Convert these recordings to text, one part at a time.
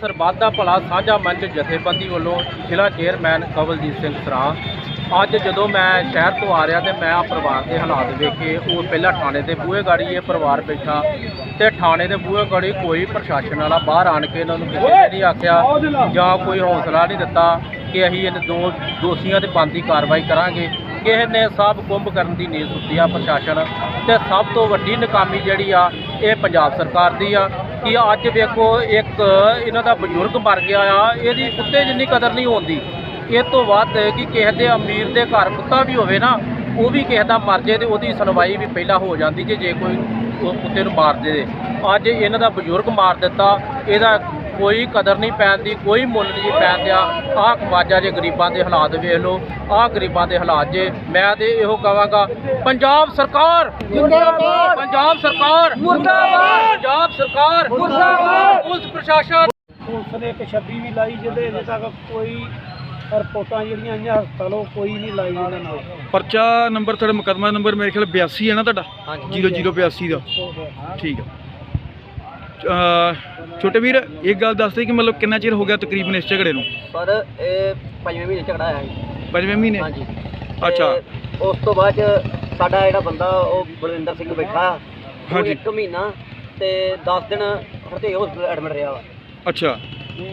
ਸਰਬੱਤ ਦਾ ਭਲਾ ਸਾਂਝਾ ਮੰਚ ਜਥੇਬੰਦੀ ਵੱਲੋਂ ਜ਼ਿਲ੍ਹਾ ਚੇਅਰਮੈਨ ਕਵਲਜੀਤ ਸਿੰਘ ਸਰਾਂ। ਅੱਜ ਜਦੋਂ ਮੈਂ ਸ਼ਹਿਰ ਤੋਂ ਆ ਰਿਹਾ ਤੇ ਮੈਂ ਆ ਪਰਿਵਾਰ ਦੇ ਹਾਲਾਤ ਵੇਖੇ, ਉਹ ਪਹਿਲਾਂ ਥਾਣੇ ਦੇ ਬੂਹੇ ਗਾੜੀ ਇਹ ਪਰਿਵਾਰ ਬੈਠਾ ਤੇ ਥਾਣੇ ਦੇ ਬੂਹੇ ਗਾੜੀ ਕੋਈ ਪ੍ਰਸ਼ਾਸਨ ਵਾਲਾ ਬਾਹਰ ਆਣ ਕੇ ਇਹਨਾਂ ਨੂੰ ਕਿਸੇ ਨੇ ਨਹੀਂ ਆਖਿਆ ਜਾਂ ਕੋਈ ਹੌਸਲਾ ਨਹੀਂ ਦਿੱਤਾ ਕਿ ਅਸੀਂ ਇਹਨਾਂ ਦੋ ਦੋਸ਼ੀਆਂ ਤੇ ਬੰਦੀ ਕਾਰਵਾਈ ਕਰਾਂਗੇ। ਕਿਸੇ ਨੇ ਸਭ ਕੁੰਭ ਕਰਨ ਦੀ ਨੀਂਦ ਸੁੱਤੀ ਆ ਪ੍ਰਸ਼ਾਸਨ ਤੇ ਸਭ ਤੋਂ ਵੱਡੀ ਨਕਾਮੀ ਜਿਹੜੀ ਆ ਇਹ ਪੰਜਾਬ ਸਰਕਾਰ ਦੀ ਆ ਕਿ ਅੱਜ ਵੇਖੋ ਇੱਕ ਇਹਨਾਂ ਦਾ ਬਜ਼ੁਰਗ ਮਰ ਗਿਆ ਆ, ਇਹਦੀ ਕੁੱਤੇ ਜਿੰਨੀ ਕਦਰ ਨਹੀਂ ਹੁੰਦੀ ਇਹ ਤੋਂ ਵੱਧ ਕਿ ਕਿਸੇ ਦੇ ਅਮੀਰ ਦੇ ਘਰ ਕੁੱਤਾ ਵੀ ਹੋਵੇ ਨਾ, ਉਹ ਵੀ ਕਿਸੇ ਦਾ ਮਰ ਜੇ ਤੇ ਉਹਦੀ ਸੁਣਵਾਈ ਵੀ ਪਹਿਲਾਂ ਹੋ ਜਾਂਦੀ ਜੇ ਜੇ ਕੋਈ ਉਹ ਕੁੱਤੇ ਨੂੰ ਮਾਰ ਦੇ ਅੱਜ ਇਹਨਾਂ ਦਾ ਬਜ਼ੁਰਗ ਮਾਰ ਦਿੱਤਾ, ਇਹਦਾ ਕੋਈ ਕਦਰ ਨਹੀਂ ਪੈਂਦੀ ਕੋਈ ਮੁੱਲ ਨਹੀਂ ਪੈਣ ਦਿਆ। ਆਹ ਕਮਾਜਾ ਜੇ ਗਰੀਬਾਂ ਦੇ ਹਾਲਾਤ ਵੇਖ ਲਓ ਆਹ ਗਰੀਬਾਂ ਦੇ ਹਾਲਾਤ ਜੇ। ਮੈਂ ਤੇ ਇਹੋ ਕਹਾਂਗਾ ਪੰਜਾਬ ਸਰਕਾਰ ਜ਼ਿੰਦਾਬਾਦ। ਪੰਜਾਬ ਸਰਕਾਰ ਮੁਰਦਾਬਾਦ। ਪੰਜਾਬ ਸਰਕਾਰ ਮੁਰਦਾਬਾਦ। ਪੁਲਿਸ ਪ੍ਰਸ਼ਾਸਨ ਪੁਲਿਸ ਨੇ ਇੱਕ 26 ਵੀ ਲਾਈ ਜਿਹਦੇ ਅਜੇ ਤੱਕ ਕੋਈ ਰਿਪੋਰਟਾਂ ਜਿਹੜੀਆਂ ਆਈਆਂ ਹਸਪਤਾਲੋਂ ਕੋਈ ਨਹੀਂ ਲਾਈ ਇਹਨਾਂ ਨਾਲ। ਪਰਚਾ ਨੰਬਰ ਤੁਹਾਡਾ ਮੁਕੱਦਮਾ ਨੰਬਰ ਮੇਰੇ ਖਿਆਲ 82 ਹੈ ਨਾ ਤੁਹਾਡਾ? ਹਾਂਜੀ। 0082 ਦਾ। ਠੀਕ ਹੈ ਛੋਟੇ ਵੀਰ ਇੱਕ ਗੱਲ ਦੱਸ ਦੇ ਕਿ ਮਤਲਬ ਕਿੰਨਾ ਚਿਰ ਹੋ ਗਿਆ ਤਕਰੀਬਨ ਇਸ ਝਗੜੇ ਨੂੰ? ਸਰ ਇਹ ਪੰਜਵੇਂ ਮਹੀਨੇ ਝਗੜਾ ਆਇਆ ਸੀ ਪੰਜਵੇਂ ਮਹੀਨੇ? ਹਾਂਜੀ। ਅੱਛਾ। ਤੇ ਉਸ ਤੋਂ ਬਾਅਦ 'ਚ ਸਾਡਾ ਜਿਹੜਾ ਬੰਦਾ ਉਹ ਬਲਵਿੰਦਰ ਸਿੰਘ ਬੈਠਾ। ਉਹ ਹਾਂਜੀ। ਇੱਕ ਮਹੀਨਾ ਤੇ 10 ਦਿਨ ਹਰਤੇ ਹਸਪਤਾਲ ਐਡਮਿਟ ਰਿਹਾ ਵਾ। ਅੱਛਾ।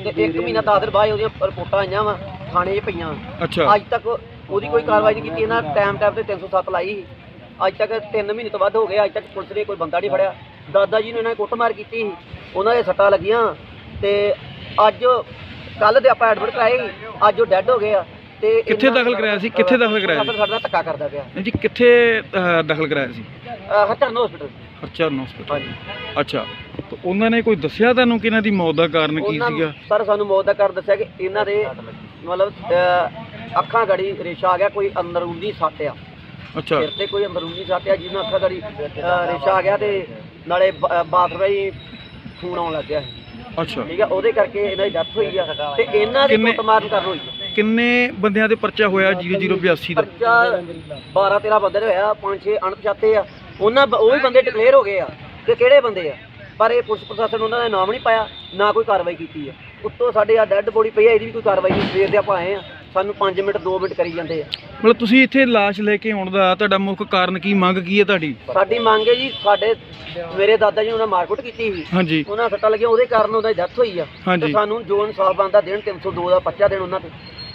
ਤੇ ਇੱਕ ਮਹੀਨਾ 10 ਦਿਨ ਬਾਅਦ ਉਹਦੀਆਂ ਰਿਪੋਰਟਾਂ ਆਈਆਂ ਵਾ ਥਾਣੇ 'ਚ ਪਈਆਂ। ਅੱਛਾ। ਅੱਜ ਤੱਕ ਉਹਦੀ ਕੋਈ ਕਾਰਵਾਈ ਨਹੀਂ ਕੀਤੀ ਇਹਨਾਂ ਟਾਈਮ ਟਾਈਮ ਤੇ 307 ਲਾਈ ਸੀ। ਅੱਜ ਤੱਕ 3 ਮਹੀਨੇ ਤੋਂ ਵੱਧ ਹੋ ਗਏ ਅੱਜ ਤੱਕ ਪੁਲਿਸ ਨੇ ਕੋਈ ਬੰਦਾ ਨਹੀਂ ਫੜਿਆ। ਦਾਦਾ ਜੀ ਨੂੰ ਇਹਨਾਂ ਨੇ ਕੁੱਟਮਾਰ ਕੀਤੀ ਸੀ ਉਹਨਾਂ ਦੇ ਸੱਟਾਂ ਲੱਗੀਆਂ ਤੇ ਅੱਜ ਕੱਲ ਦੇ ਆਪਾਂ ਐਡਮਿਟ ਕਰਾਏ ਸੀ, ਅੱਜ ਉਹ ਡੈੱਡ ਹੋ ਗਏ ਆ ਤੇ ਕਿੱਥੇ ਇਹਨਾਂ- ਦਾਖਲ ਕਰਾਇਆ ਸੀ? ਕਿੱਥੇ ਦਾਖਲ ਕਰਾਇਆ ਸੀ? ਸਾਡੇ ਨਾਲ ਧੱਕਾ ਕਰਦਾ ਪਿਆ। ਜੀ ਕਿੱਥੇ ਅਹ, ਦਾਖਲ ਕਰਾਇਆ ਸੀ? ਹਰਚਰਨ ਹਸਪੀਟਲ ਹਰਚਰਨ ਹਸਪੀਟਲ ਹਾਂਜੀ। ਅੱਛਾ ਤਾਂ ਉਹਨਾਂ ਨੇ ਕੋਈ ਦੱਸਿਆ ਤੁਹਾਨੂੰ ਕਿ ਇਹਨਾਂ ਦੀ ਮੌਤ ਦਾ ਕਾਰਨ ਕੀ ਉਹਨਾਂ ਸੀਗਾ? ਸਰ ਸਾਨੂੰ ਮੌਤ ਦਾ ਕਾਰਨ ਦੱਸਿਆ ਕਿ ਇਹਨਾਂ ਦੇ ਮਤਲਬ ਅਹ, ਅੱਖਾਂ ਗੜੀ ਰੇਸ਼ਾ ਆ ਗਿਆ ਕੋਈ ਅੰਦਰੂਨੀ ਸੱਟ ਆ। ਅੱਛਾ। ਸਿਰ ਤੇ ਕੋਈ ਅੰਦਰੂਨੀ ਸੱਟ ਆ ਜਿਹਨਾਂ ਅੱਖਾਂ ਗੜੀ ਅਹ, ਰੇਸ਼ਾ ਆ ਗਿਆ ਤੇ ਨਾਲੇ ਬਾਥਰੂਮ ਹੀ ਖੂਨ ਆਉਣ ਲੱਗ ਗਿਆ ਸੀ। ਅੱਛਾ। ਠੀਕ ਆ ਉਹਦੇ ਕਰਕੇ ਇਹਨਾਂ ਦੀ ਡੈਥ ਹੋਈ ਆ। ਤੇ ਇਹਨਾਂ ਦੀ ਕਿੰਨੇ- ਕੁੱਟਮਾਰ ਕਰਨ ਹੋਈ ਆ। ਕਿੰਨੇ ਬੰਦਿਆਂ ਦੇ ਪਰਚਾ ਹੋਇਆ 0082 ਦਾ? ਪਰਚਾ 12 13 ਬੰਦੇ ਦੇ ਹੋਇਆ 5 6 ਅਣਪਛਾਤੇ ਆ। ਉਹਨਾਂ ਬ- ਉਹ ਵੀ ਬੰਦੇ ਡਿਕਲੇਅਰ ਹੋ ਗਏ ਆ ਕਿ ਕਿਹੜੇ ਬੰਦੇ ਆ। ਪਰ ਇਹ ਪੁਲਿਸ ਪ੍ਰਸ਼ਾਸਨ ਉਹਨਾਂ ਦਾ ਨਾਮ ਨਹੀਂ ਪਾਇਆ ਨਾ ਕੋਈ ਕਾਰਵਾਈ ਕੀਤੀ ਆ। ਉੱਤੋਂ ਸਾਡੇ ਆ ਡੈੱਡ ਬੋਡੀ ਪਈ ਆ ਇਹਦੀ ਵੀ ਕੋਈ ਕਾਰਵਾਈ ਨਹੀਂ ਸਵੇਰ ਦੇ ਆਪਾਂ ਆਏ ਆ। ਸਾਨੂੰ 5 ਮਿੰਟ 2 ਮਿੰਟ ਕਰੀ ਜਾਂਦੇ ਆ। ਮਤਲਬ ਤੁਸੀਂ ਇੱਥੇ ਲਾਸ਼ ਲੈ ਕੇ ਆਉਣ ਦਾ ਤੁਹਾਡਾ ਮੁੱਖ ਕਾਰਨ ਕੀ ਮੰਗ ਕੀ ਹੈ ਤੁਹਾਡੀ? ਸਾਡੀ ਮੰਗ ਹੈ ਜੀ ਸਾਡੇ ਮੇਰੇ ਦਾਦਾ ਜੀ ਨੂੰ ਉਹਨਾਂ ਮਾਰਕੁੱਟ ਕੀਤੀ ਸੀ। ਹਾਂਜੀ। ਉਹਨਾਂ ਸੱਟਾਂ ਲੱਗੀਆਂ ਉਹਦੇ ਕਾਰਨ ਉਹਦਾ ਡੈਥ ਹੋਈ ਆ। ਹਾਂਜੀ। ਤੇ ਸਾਨੂੰ ਜੋ ਇਨਸਾਫ ਬਣਦਾ ਦੇਣ 302 ਦਾ ਪਰਚਾ ਦੇਣ ਉਹਨਾਂ ਤੇ।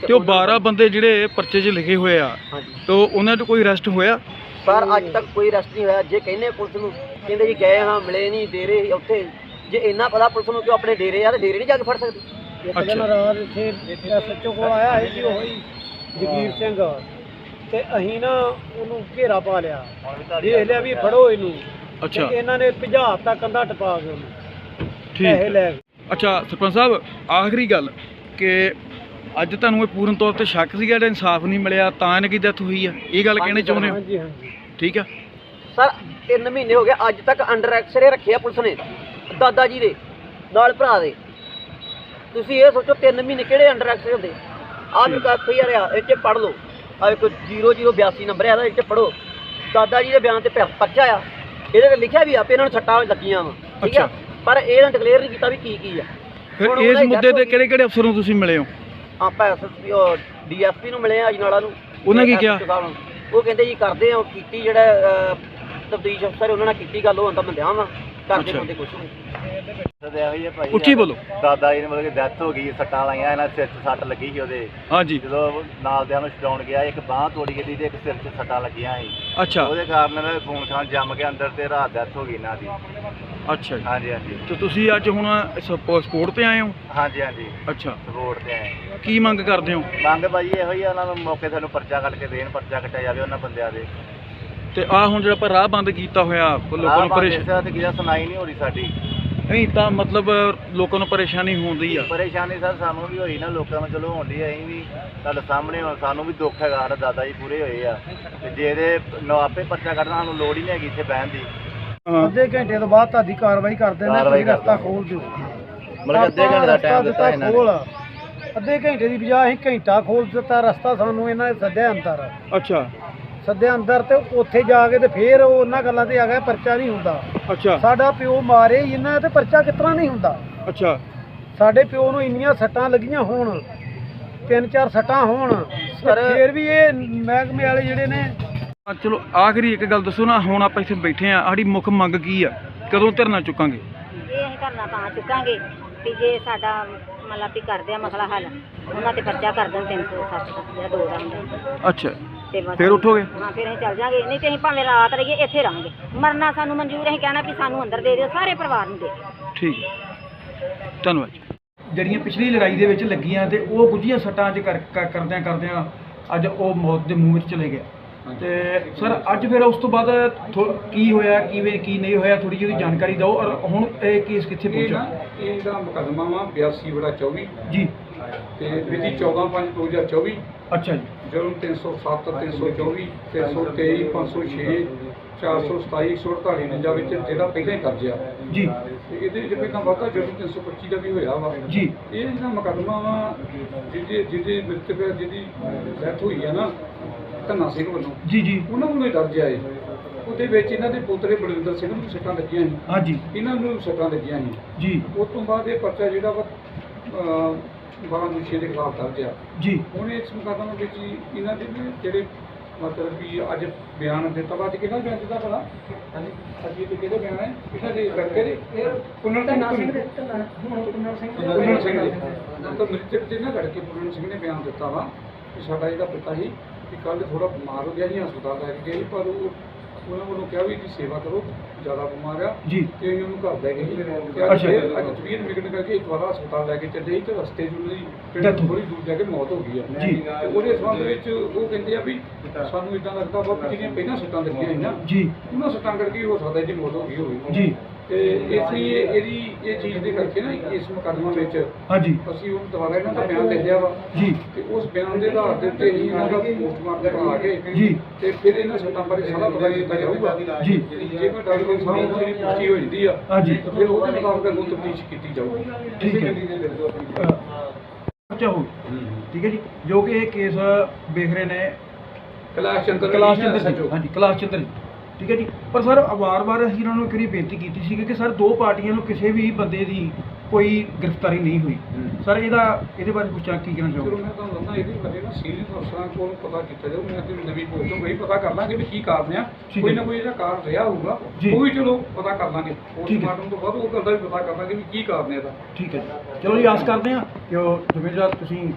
ਤੇ ਉਹ ਉਹਨਾਂ 12 ਬੰਦੇ ਜਿਹੜੇ ਪਰਚੇ 'ਚ ਲਿਖੇ ਹੋਏ ਆ ਹਾਂਜੀ। ਤੇ ਉਹਨਾਂ 'ਚ ਕੋਈ ਅਰੈਸਟ ਹੋਇਆ? ਪਰ ਅੱਜ ਤੱਕ ਕੋਈ ਅਰੈਸਟ ਨਹੀਂ ਹੋਇਆ। ਜੇ ਕਹਿੰਦੇ ਪੁਲਿਸ ਨੂੰ ਕਹਿੰਦੇ ਜੀ ਗਏ ਹਾਂ ਮਿਲੇ ਨਹੀਂ ਡੇਰੇ ਉੱਥੇ। ਜੇ ਇੰਨਾ ਪਤਾ ਪੁਲਿਸ ਨੂੰ ਕਿ ਆਪਣੇ ਡੇਰੇ ਆ ਤੇ ਡੇਰੇ ਨਹੀਂ ਜਾ ਕੇ ਫੜ ਸਕਦੀ। ਇੱਕ ਦਿਨ ਰਾਤ ਇੱਥੇ ਐਸਐਚਓ ਕੋਲ ਆਇਆ ਸੀ ਜੀ ਉਹ ਹੀ ਜਗੀਰ ਸਿੰਘ। ਤੇ ਅਸੀਂ ਨਾ ਉਹਨੂੰ ਘੇਰਾ ਪਾ ਲਿਆ। ਦੇਖ ਲਿਆ ਵੀ ਫੜੋ ਇਹਨੂੰ। ਅੱਛਾ। ਤੇ ਇਹਨਾਂ ਨੇ ਭਜਾਤਾ ਕੰਧਾ ਟਪਾ ਕੇ ਉਹਨੂੰ। ਠੀਕ। ਪੈਸੇ ਹੈ। ਲੈ ਗਏ। ਅੱਛਾ ਸਰਪੰਚ ਸਾਹਿਬ ਆਖਰੀ ਗੱਲ ਕਿ ਅੱਜ ਤੁਹਾਨੂੰ ਇਹ ਪੂਰਨ ਤੌਰ ਤੇ ਸ਼ੱਕ ਸੀਗਾ ਜਿਹੜਾ ਇਨਸਾਫ ਨਹੀਂ ਮਿਲਿਆ ਤਾਂ ਇਹਨਾਂ ਦੀ ਡੈਥ ਹੋਈ ਆ? ਇਹ ਗੱਲ ਕਹਿਣੀ ਚਾਹੁੰਦੇ ਹੋ? ਹਾਂਜੀ ਹਾਂਜੀ। ਠੀਕ ਆ। ਸਰ 3 ਮਹੀਨੇ ਹੋ ਗਏ ਅੱਜ ਤੱਕ ਅੰਡਰ ਐਕਸਰੇ ਰੱਖਿਆ ਪੁਲਿਸ ਨੇ। ਦਾਦਾ ਜੀ ਦੇ ਨਾਲ ਭਰਾ ਦੇ। ਤੁਸੀਂ ਇਹ ਸੋਚੋ 3 ਮਹੀਨੇ ਕਿਹੜੇ ਅੰਡਰ ਐਕਸਰੇ ਹੁੰਦੇ ਆਹ ਵੀ ਕਾਫੀ ਆ ਚ ਪੜ ਲਓ। ਆ ਕੋਈ 0082 ਨੰਬਰ ਇਹਦਾ ਇਹ ਚ ਪੜੋ ਦਾਦਾ ਜੀ ਦੇ ਬਿਆਨ ਤੇ ਪ- ਪਰਚਾ ਆ। ਇਹਦੇ ਤੇ ਲਿਖਿਆ ਵੀ ਆ ਵੀ ਇਹਨਾਂ ਨੂੰ ਸੱਟਾਂ ਲੱਗੀਆਂ ਵਾ ਠੀਕ ਆ? ਅੱਛਾ। ਪਰ ਇਹਨਾਂ ਡਿਕਲੇਅਰ ਨਹੀਂ ਕੀਤਾ ਵੀ ਕੀ ਕੀ ਆ। ਫਿਰ ਹੁਣ ਇਸ ਉਹਦਾ ਹੀ ਮੁੱਦੇ ਤੇ ਹੋ। ਕਿਹੜੇ ਕਿਹੜੇ ਅਫਸਰ ਨੂੰ ਤੁਸੀਂ ਮਿਲੇ ਹੋ? ਆਪਾਂ ਐਸਐਸਪੀ ਉਹ ਡੀਐਸਪੀ ਨੂੰ ਮਿਲੇ ਆ ਅਜਨਾਲਾ ਨੂੰ। ਉਹਨਾਂ ਕੀ ਕਿਹਾ? SSP ਸਾਹਿਬ ਨੂੰ। ਉਹ ਕਹਿੰਦੇ ਜੀ ਕਰਦੇ ਆ ਉਹ ਕੀਤੀ ਜਿਹੜਾ ਤਬਦੀਸ਼ ਅਫਸਰ ਉਹਨਾਂ ਨਾਲ ਕੀਤੀ ਗੱਲ ਉਹ ਤਾਂ ਮੈਂ ਕਰਦੇ ਅੱਛਾ। ਬੰਦੇ ਕੁਛ ਨਹੀਂ। ਉੱਚੀ ਬੋਲੋ। ਦਾਦਾ ਜੀ ਨੇ ਮਤਲਬ ਕਿ ਡੈਥ ਹੋ ਗਈ ਸੱਟਾਂ ਲਾਈਆਂ ਇਹਨਾਂ ਸਿਰ 'ਚ ਸੱਟ ਲੱਗੀ ਸੀ ਉਹਦੇ। ਹਾਂਜੀ। ਜਦੋਂ ਨਾਲ ਦਿਆਂ ਨੂੰ ਛਡਾਉਣ ਗਿਆ ਇੱਕ ਬਾਹ ਤੋੜੀ ਗਈ ਤੇ ਇੱਕ ਸਿਰ 'ਚ ਸੱਟਾਂ ਲੱਗੀਆਂ ਸੀ। ਅੱਛਾ। ਉਹਦੇ ਕਾਰਨ ਇਹਨਾਂ ਦੇ ਖੂਨ ਖਾਨ ਜੰਮ ਕੇ ਅੰਦਰ ਤੇ ਰਾਤ ਡੈਥ ਹੋ ਗਈ ਇਹਨਾਂ ਦੀ। ਅੱਛਾ ਜੀ। ਹਾਂਜੀ ਹਾਂਜੀ। ਤੇ ਤੁਸੀਂ ਅੱਜ ਹੁਣ ਸਪੋਰਟ ਤੇ ਆਏ ਹੋ? ਹਾਂਜੀ ਹਾਂਜੀ। ਅੱਛਾ। ਰੋਡ ਤੇ ਆਏ ਕੀ ਮੰਗ ਕਰਦੇ ਹੋ? ਮੰਗ ਭਾਜੀ ਇਹੋ ਹੀ ਆ ਉਹਨਾਂ ਨੂੰ ਮੌਕੇ ਸਾਨੂੰ ਪਰਚਾ ਕੱਟ ਕੇ ਦੇਣ ਪਰਚਾ ਕੱਟਿਆ ਜਾਵੇ ਉਹਨਾਂ ਬੰਦਿਆਂ ਦੇ। ਤੇ ਆ ਹੁਣ ਜਿਹੜਾ ਆਪਾਂ ਰਾਹ ਬੰਦ ਕੀਤਾ ਹੋਇਆ ਲੋਕਾਂ ਨੂੰ ਪਰੇਸ਼ਾਨ ਪਰੇਸ਼ਾਨ ਤੇ ਕਿਹਦਾ ਸੁਣਾਈ ਨਹੀਂ ਹੋ ਰਹੀ ਸਾਡੀ। ਨਹੀਂ ਤਾਂ ਮਤਲਬ ਲੋਕਾਂ ਨੂੰ ਪਰੇਸ਼ਾਨੀ ਹੁੰਦੀ ਆ। ਪਰੇਸ਼ਾਨੀ ਸਰ ਸਾਨੂੰ ਵੀ ਹੋਈ ਨਾ ਲੋਕਾਂ ਨੂੰ ਚਲੋ ਹੁੰਦੀ ਐ ਵੀ ਤੁਹਾਡੇ ਸਾਹਮਣੇ ਹੁਣ ਸਾਨੂੰ ਵੀ ਦੁੱਖ ਹੈਗਾ ਸਾਡਾ ਦਾਦਾ ਜੀ ਪੂਰੇ ਹੋਏ ਆ। ਤੇ ਜੇ ਇਹਦੇ ਨੋ ਆਪੇ ਪਰਚਾ ਕੱਢਣਾ ਸਾਨੂੰ ਲੋੜ ਹੀ ਨਹੀਂ ਹੈਗੀ ਇੱਥੇ ਬਹਿਣ ਦੀ। ਅੱਧੇ ਘੰਟੇ ਤੋਂ ਬਾਅਦ ਤੁਹਾਡੀ ਕਾਰਵਾਈ ਕਰਦੇ ਨੇ ਕਾਰਵਾਈ ਕੋਈ ਰਸਤਾ। ਖੋਲ ਦਿਓ। ਮਤਲਬ ਅੱਧੇ ਘੰਟੇ ਦਾ ਟਾਈਮ ਦਿੱਤਾ ਇਹਨਾਂ ਨੇ। ਅੱਧੇ ਘੰਟੇ ਦੀ ਬਜਾਏ ਅਸੀਂ ਘੰਟਾ ਖੋਲ ਦਿੱਤਾ ਰਸਤਾ ਸਾਨੂੰ ਇਹਨਾਂ ਨੇ ਸੱਦਿਆ ਅੰਦਰ। ਅੱਛਾ। ਸੱਦਿਆ ਅੰਦਰ ਤੇ ਉੱਥੇ ਜਾ ਕੇ ਤੇ ਫੇਰ ਉਹ ਉਹਨਾਂ ਗੱਲਾਂ ਤੇ ਆ ਗਿਆ ਪਰਚਾ ਨਹੀਂ ਹੁੰਦਾ। ਅੱਛਾ। ਸਾਡਾ ਪਿਓ ਮਾਰੇ ਹੀ ਇਹਨਾਂ ਤੇ ਪਰਚਾ ਤਰ੍ਹਾਂ ਨਹੀਂ ਹੁੰਦਾ। ਅੱਛਾ। ਸਾਡੇ ਪਿਓ ਨੂੰ ਇੰਨੀਆਂ ਸੱਟਾਂ ਲੱਗੀਆਂ ਹੋਣ ਤਿੰਨ ਚਾਰ ਸੱਟਾਂ ਹੋਣ ਸਰ- ਫਿਰ ਵੀ ਇਹ ਮਹਿਕਮੇ ਵਾਲੇ ਜਿਹੜੇ ਨੇ ਆ ਚਲੋ ਆਖਰੀ ਇੱਕ ਗੱਲ ਦੱਸੋ ਨਾ ਹੁਣ ਆਪਾਂ ਇੱਥੇ ਬੈਠੇ ਆ ਸਾਡੀ ਮੁੱਖ ਮੰਗ ਕੀ ਆ? ਕਦੋਂ ਧਰਨਾ ਚੁੱਕਾਂਗੇ? ਇਹ ਅਸੀਂ ਧਰਨਾ ਤਾਂ ਚੁੱਕਾਂਗੇ ਵੀ ਜੇ ਸਾਡਾ ਮਤਲਬ ਵੀ ਕਰਦੇ ਆ ਮਸਲਾ ਹੱਲ ਉਹਨਾਂ ਤੇ ਪਰਚਾ ਕਰ ਦੇਣ 307 ਦਾ ਜਿਹੜਾ ਦੋ ਦਾ ਹੁੰਦਾ। ਅੱਛਾ। ਤੇ ਬਸ ਫਿਰ ਉੱਠੋਗੇ? ਹਾਂ ਫਿਰ ਅਸੀਂ ਚੱਲ ਜਾਾਂਗੇ। ਨਹੀਂ ਤੇ ਅਸੀਂ ਭਾਵੇਂ ਰਾਤ ਰਹੀਏ ਇੱਥੇ ਰਹਾਂਗੇ। ਮਰਨਾ ਸਾਨੂੰ ਮਨਜ਼ੂਰ ਅਸੀਂ ਕਹਿਣਾ ਵੀ ਸਾਨੂੰ ਅੰਦਰ ਦੇ ਦਿਓ ਸਾਰੇ ਪਰਿਵਾਰ ਨੂੰ ਦੇ ਦਿਓ। ਠੀਕ ਹੈ। ਧੰਨਵਾਦ ਜਿਹੜੀਆਂ ਪਿਛਲੀ ਲੜਾਈ ਦੇ ਵਿੱਚ ਲੱਗੀਆਂ ਤੇ ਉਹ ਗੁੱਝੀਆਂ ਸੱਟਾਂ 'ਚ ਕਰ ਕਰ- ਕਰਦਿਆਂ ਕਰਦਿਆਂ ਅੱਜ ਉਹ ਮੌਤ ਦੇ ਮੂੰਹ ਵਿੱਚ ਚਲੇ ਗਏ। ਤੇ ਸਰ ਅੱਜ ਫਿਰ ਉਸ ਤੋਂ ਬਾਅਦ ਥੋ- ਕੀ ਹੋਇਆ ਕਿਵੇਂ ਕੀ ਨਹੀਂ ਹੋਇਆ ਥੋੜੀ ਜਿਹੀ ਜਾਣਕਾਰੀ ਦਿਓ। ਔਰ ਹੁਣ ਇਹ ਕੇਸ ਕਿੱਥੇ ਇਹ ਨਾ ਪਹੁੰਚਾ ਇਹਦਾ ਮੁਕੱਦਮਾ ਵਾ 82 ਬੜਾ 24 ਜੀ। ਤੇ ਮਿਤੀ 14 5 2024 ਅੱਛਾ ਜੀ। ਜੁਰਮ 307 324 323 506 427 148 49 ਵਿੱਚ ਜਿਹੜਾ ਪਹਿਲਾਂ ਹੀ ਦਰਜ ਆ ਜੀ ਇਹਦੇ ਵਿੱਚ ਪਹਿਲਾਂ ਵਾਧਾ ਜੁਰਮ 325 ਦਾ ਵੀ ਹੋਇਆ ਵਾ। ਜੀ। ਇਹ ਜਿਹੜਾ ਮੁਕੱਦਮਾ ਵਾ ਜਿਹਦੇ ਜਿਹਦੇ ਮ੍ਰਿਤਕ ਜਿਹਦੀ ਡੈਥ ਹੋਈ ਆ ਨਾ ਧੰਨਾ ਸਿੰਘ ਵੱਲੋਂ। ਜੀ ਜੀ। ਉਹਨਾਂ ਵੱਲੋਂ ਹੀ ਦਰਜ ਆ ਇਹ ਉਹਦੇ ਵਿੱਚ ਇਹਨਾਂ ਦੇ ਪੁੱਤਰੇ ਬਲਵਿੰਦਰ ਸਿੰਘ ਨੂੰ ਸੱਟਾਂ ਲੱਗੀਆਂ ਸੀ। ਹਾਂਜੀ ਇਹਨਾਂ ਨੂੰ ਸੱਟਾਂ ਲੱਗੀਆਂ ਸੀ। ਜੀ। ਉਸ ਤੋਂ ਬਾਅਦ ਇਹ ਪਰਚਾ ਜਿਹੜਾ ਵਾ ਬਾਰਾਂ ਦੋਸ਼ੀਆਂ ਦੇ ਖਿਲਾਫ ਦਰਜ ਆ। ਜੀ। ਹੁਣ ਇਸ ਮੁਕੱਦਮੇ ਵਿੱਚ ਹੀ ਇਹਨਾਂ ਦੇ ਵੀ ਜਿਹੜੇ ਮਤਲਬ ਵੀ ਅੱਜ ਬਿਆਨ ਦਿੱਤਾ ਵਾ ਅੱਜ ਕਿਹੜਾ ਬਿਆਨ ਦਿੱਤਾ ਭਲਾ? ਹਾਂਜੀ ਅੱਜ ਇਹ ਕਿਹਦੇ ਬਿਆਨ ਹੈ ਦੇ ਲੜਕੇ ਦੇ? ਪੁਨਰ ਸਿੰਘ ਦੇ ਪੁਨਰ ਸਿੰਘ ਪੁਨਰ ਸਿੰਘ ਦੇ। ਤਾਂ ਮ੍ਰਿਤਕ ਦੇ ਨਾ ਲੜਕੇ ਪੁਨਰ ਸਿੰਘ ਨੇ ਬਿਆਨ ਦਿੱਤਾ ਵਾ ਕਿ ਸਾਡਾ ਜਿਹੜਾ ਪਿਤਾ ਸੀ ਕਿ ਕੱਲ ਥੋੜਾ ਬਿਮਾਰ ਹੋ ਗਿਆ ਸੀ ਹਸਪਤਾਲ ਲੈ ਕੇ ਗਏ ਪਰ ਉਹ ਉਹਨਾਂ ਵੱਲੋਂ ਕਿਹਾ ਵੀ ਇਹਦੀ ਸੇਵਾ ਕਰੋ ਜ਼ਿਆਦਾ ਬਿਮਾਰ ਆ। ਜੀ। ਤੇ ਅਸੀਂ ਉਹਨੂੰ ਘਰ ਲੈ ਗਏ ਸੀ ਤੇ ਅੱਜ ਅੱਛਾ। ਫਿਰ ਅੱਜ ਤਬੀਅਤ ਵਿਗੜਨ ਕਰਕੇ ਇੱਕ ਵਾਰ ਹਸਪਤਾਲ ਲੈ ਕੇ ਚੱਲੇ ਸੀ ਤੇ ਰਸਤੇ 'ਚ ਉਹਨਾਂ ਦੀ Death ਹੋ ਥੋੜੀ ਦੂਰ ਜਾ ਕੇ ਮੌਤ ਹੋ ਗਈ ਆ। ਜੀ। ਤੇ ਉਹਦੇ ਸੰਬੰਧ ਵਿੱਚ ਉਹ ਕਹਿੰਦੇ ਆ ਵੀ ਸਾਨੂੰ ਇਦਾਂ ਲੱਗਦਾ ਵਾ ਕਿ ਜਿਹੜੀਆਂ ਪਹਿਲਾਂ ਸੱਟਾਂ ਲੱਗੀਆਂ ਸੀ ਨਾ ਜੀ। ਉਹਨਾਂ ਸੱਟਾਂ ਕਰਕੇ ਹੀ ਹੋ ਸਕਦਾ ਇਹਦੀ ਮੌਤ ਹੋ ਗਈ ਹੋਵੇ। ਜੀ। ਤੇ ਇਸ ਲਈ ਇਹ- ਇਹਦੀ ਇਹ ਚੀਜ਼ ਦੇ ਕਰਕੇ ਨਾ ਇਸ ਮੁਕੱਦਮਾ ਵਿੱਚ ਹਾਂਜੀ। ਅਸੀਂ ਉਹ ਦੁਬਾਰਾ ਇਹਨਾਂ ਦਾ ਬਿਆਨ ਲਿਖਿਆ ਵਾ। ਜੀ। ਤੇ ਉਸ ਬਿਆਨ ਦੇ ਆਧਾਰ ਦੇ ਉੱਤੇ ਹੀ ਇਹਨਾਂ ਦਾ ਪੋਸਟਮਾਰਟਮ ਕਰਾ ਕੇ ਜੀ। ਤੇ ਫਿਰ ਇਹਨਾਂ ਸੱਟਾਂ ਬਾਰੇ ਸਾਰਾ ਪਤਾ ਕੀਤਾ ਜਾਊਗਾ। ਜੀ। ਜੇ ਕੋਈ ਡਾਕਟਰ ਸਾਹਿਬ ਦੀ ਪੁਸ਼ਟੀ ਹੋ ਜਾਂਦੀ ਆ। ਹਾਂਜੀ। ਤਾਂ ਫਿਰ ਉਹਦੇ ਮੁਤਾਬਕ ਅੱਗੋਂ ਤਫਤੀਸ਼ ਕੀਤੀ ਜਾਊਗੀ। ਠੀਕ ਹੈ। ਅੱਛਾ ਹੋ ਠੀਕ ਹੈ ਜੀ। ਜੋ ਕਿ ਇਹ ਕੇਸ ਵੇਖ ਰਹੇ ਨੇ ਕੈਲਾਸ਼ ਚੰਦਰ ਕਲਾਸ ਚੰਦਰ ਜੀ। ਹਾਂਜੀ ਕਲਾਸ ਚੰਦਰ ਜੀ। ਠੀਕ ਹੈ ਜੀ? ਪਰ ਸਰ ਵਾਰ-ਵਾਰ ਅਸੀਂ ਇਹਨਾਂ ਨੂੰ ਇੱਕ ਵਾਰੀ ਬੇਨਤੀ ਕੀਤੀ ਸੀ ਕਿ ਸਰ ਦੋ ਪਾਰਟੀਆਂ ਨੂੰ ਕਿਸੇ ਵੀ ਬੰਦੇ ਦੀ ਕੋਈ ਗ੍ਰਿਫਤਾਰੀ ਨਹੀਂ ਹੋਈ। ਸਰ ਇਹਦਾ ਇਹਦੇ ਬਾਰੇ ਕੁਝ ਕੀ ਕਹਿਣਾ ਚਲੋ ਚਾਹੋਗੇ ਮੈਂ ਤੁਹਾਨੂੰ ਦੱਸਦਾ ਇਹਦੇ ਬਾਰੇ ਨਾ ਸੀਨੀਅਰ ਅਫਸਰਾਂ ਕੋਲ ਪਤਾ ਕੀਤਾ ਜਾਊ ਮੈਂ ਤੇ ਨਵੀਂ ਪੋਸਟ ਤੋਂ ਵੀ ਪਤਾ ਕਰ ਲਾਂਗੇ ਵੀ ਕੀ ਕਾਰਨ ਆ। ਠੀਕ ਕੋਈ ਹੈ। ਨਾ ਕੋਈ ਇਹਦਾ ਕਾਰਨ ਰਿਹਾ ਹੋਊਗਾ ਜੀ। ਉਹ ਵੀ ਚਲੋ ਪਤਾ ਕਰ ਲਾਂਗੇ। ਠੀਕ ਹੈ। ਪੋਸਟਮਾਰਟਮ ਤੋਂ ਬਾਅਦ ਉਹ ਗੱਲ ਦਾ ਵੀ ਪਤਾ ਕਰ ਲਾਂਗੇ ਵੀ ਕੀ ਕਾਰਨ ਹੈ ਇਹਦਾ। ਠੀਕ ਹੈ ਜੀ। ਚਲੋ ਜੀ ਆਸ ਕਰਦੇ ਹਾਂ ਕਿ ਉਹ ਜਿਵੇਂ ਜਿਹੜਾ ਤੁਸੀਂ